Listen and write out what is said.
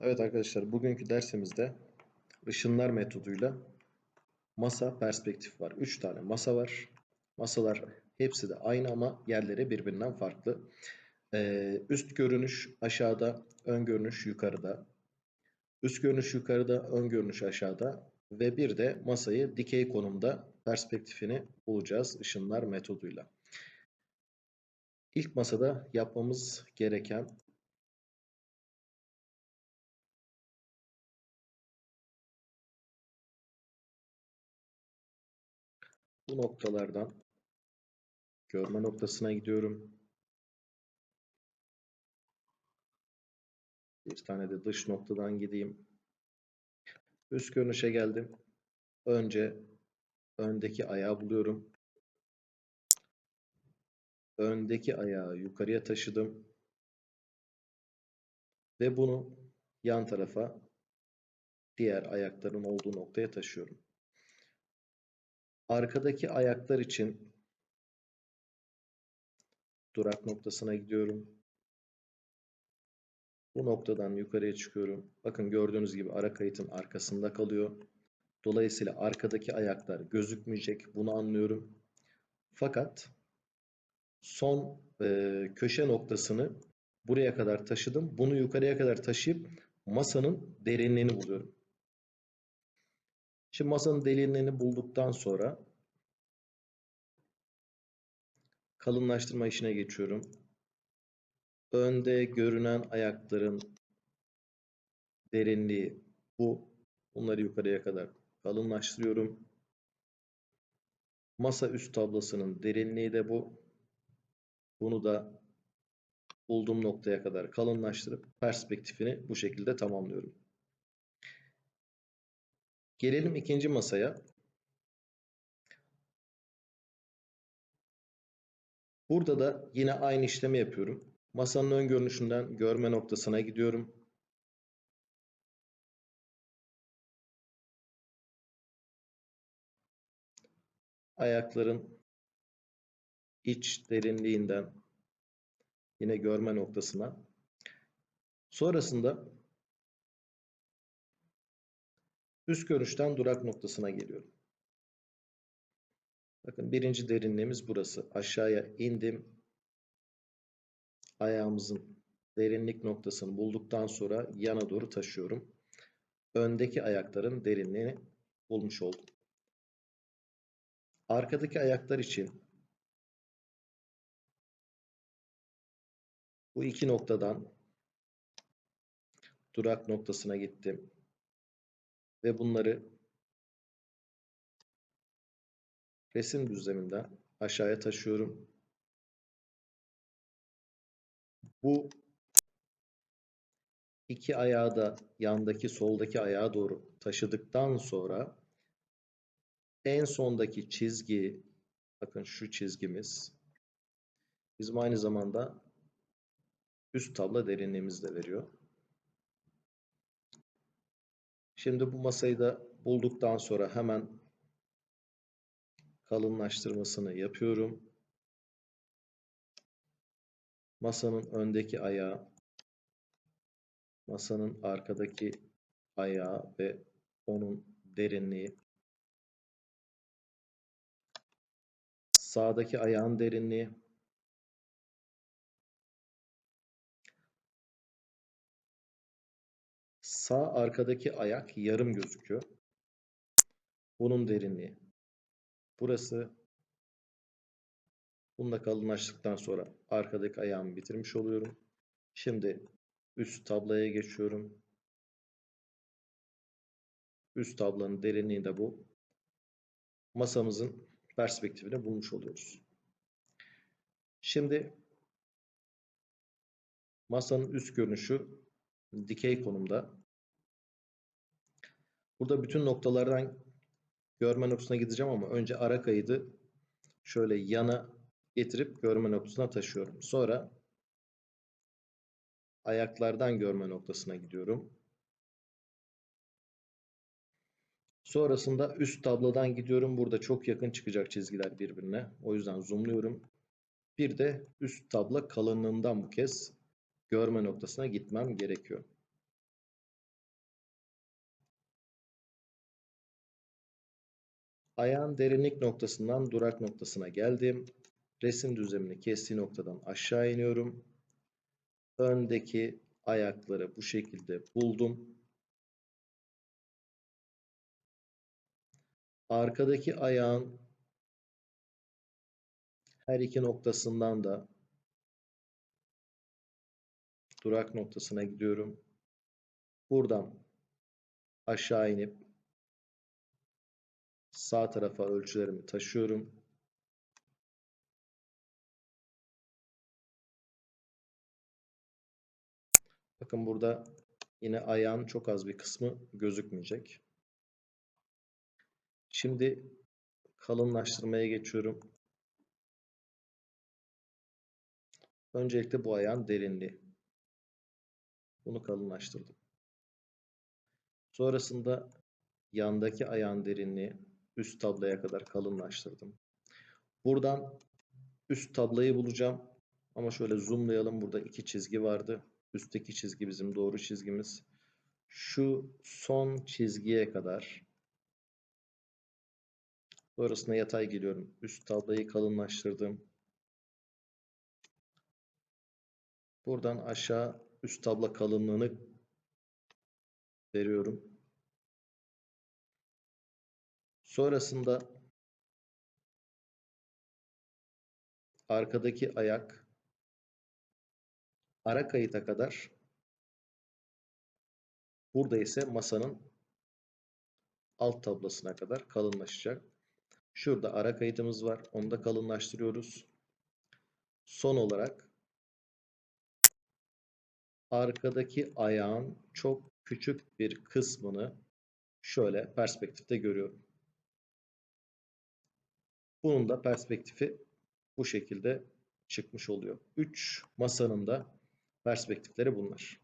Evet arkadaşlar bugünkü dersimizde ışınlar metoduyla masa perspektif var. 3 tane masa var. Masalar hepsi de aynı ama yerleri birbirinden farklı. Ee, üst görünüş aşağıda, ön görünüş yukarıda. Üst görünüş yukarıda, ön görünüş aşağıda ve bir de masayı dikey konumda perspektifini bulacağız ışınlar metoduyla. İlk masada yapmamız gereken Bu noktalardan görme noktasına gidiyorum. Bir tane de dış noktadan gideyim. Üst görünüşe geldim. Önce öndeki ayağı buluyorum. Öndeki ayağı yukarıya taşıdım. Ve bunu yan tarafa diğer ayakların olduğu noktaya taşıyorum. Arkadaki ayaklar için durak noktasına gidiyorum. Bu noktadan yukarıya çıkıyorum. Bakın gördüğünüz gibi ara kayıtın arkasında kalıyor. Dolayısıyla arkadaki ayaklar gözükmeyecek. Bunu anlıyorum. Fakat son e, köşe noktasını buraya kadar taşıdım. Bunu yukarıya kadar taşıyıp masanın derinliğini buluyorum. Şimdi masanın derinliğini bulduktan sonra kalınlaştırma işine geçiyorum. Önde görünen ayakların derinliği bu. Bunları yukarıya kadar kalınlaştırıyorum. Masa üst tablasının derinliği de bu. Bunu da bulduğum noktaya kadar kalınlaştırıp perspektifini bu şekilde tamamlıyorum. Gelelim ikinci masaya. Burada da yine aynı işlemi yapıyorum. Masanın ön görünüşünden görme noktasına gidiyorum. Ayakların iç derinliğinden yine görme noktasına. Sonrasında üst görünüşten durak noktasına geliyorum. Bakın birinci derinliğimiz burası. Aşağıya indim. Ayağımızın derinlik noktasını bulduktan sonra yana doğru taşıyorum. Öndeki ayakların derinliğini bulmuş oldum. Arkadaki ayaklar için bu iki noktadan durak noktasına gittim. Ve bunları resim düzleminden aşağıya taşıyorum. Bu iki ayağı da yandaki soldaki ayağa doğru taşıdıktan sonra en sondaki çizgi bakın şu çizgimiz bizim aynı zamanda üst tabla derinliğimizi de veriyor. Şimdi bu masayı da bulduktan sonra hemen kalınlaştırmasını yapıyorum. Masanın öndeki ayağı, masanın arkadaki ayağı ve onun derinliği, sağdaki ayağın derinliği, sağ arkadaki ayak yarım gözüküyor. Bunun derinliği. Burası Bununla kalınlaştıktan sonra arkadaki ayağımı bitirmiş oluyorum. Şimdi üst tabloya geçiyorum. Üst tablonun derinliği de bu. Masamızın perspektifini bulmuş oluyoruz. Şimdi masanın üst görünüşü dikey konumda. Burada bütün noktalardan görme noktasına gideceğim ama önce ara kaydı şöyle yana getirip görme noktasına taşıyorum. Sonra ayaklardan görme noktasına gidiyorum. Sonrasında üst tablodan gidiyorum. Burada çok yakın çıkacak çizgiler birbirine. O yüzden zoomluyorum. Bir de üst tabla kalınlığından bu kez görme noktasına gitmem gerekiyor. Ayağın derinlik noktasından durak noktasına geldim. Resim düzlemini kestiği noktadan aşağı iniyorum. Öndeki ayakları bu şekilde buldum. Arkadaki ayağın her iki noktasından da durak noktasına gidiyorum. Buradan aşağı inip sağ tarafa ölçülerimi taşıyorum. Bakın burada yine ayağın çok az bir kısmı gözükmeyecek. Şimdi kalınlaştırmaya geçiyorum. Öncelikle bu ayağın derinliği. Bunu kalınlaştırdım. Sonrasında yandaki ayağın derinliği üst tabloya kadar kalınlaştırdım. Buradan üst tablayı bulacağım. Ama şöyle zoomlayalım. Burada iki çizgi vardı. Üstteki çizgi bizim doğru çizgimiz. Şu son çizgiye kadar sonrasında yatay geliyorum. Üst tablayı kalınlaştırdım. Buradan aşağı üst tabla kalınlığını veriyorum. Sonrasında arkadaki ayak ara kayıta kadar burada ise masanın alt tablasına kadar kalınlaşacak. Şurada ara kayıtımız var. Onu da kalınlaştırıyoruz. Son olarak arkadaki ayağın çok küçük bir kısmını şöyle perspektifte görüyorum. Bunun da perspektifi bu şekilde çıkmış oluyor. 3 masanın da perspektifleri bunlar.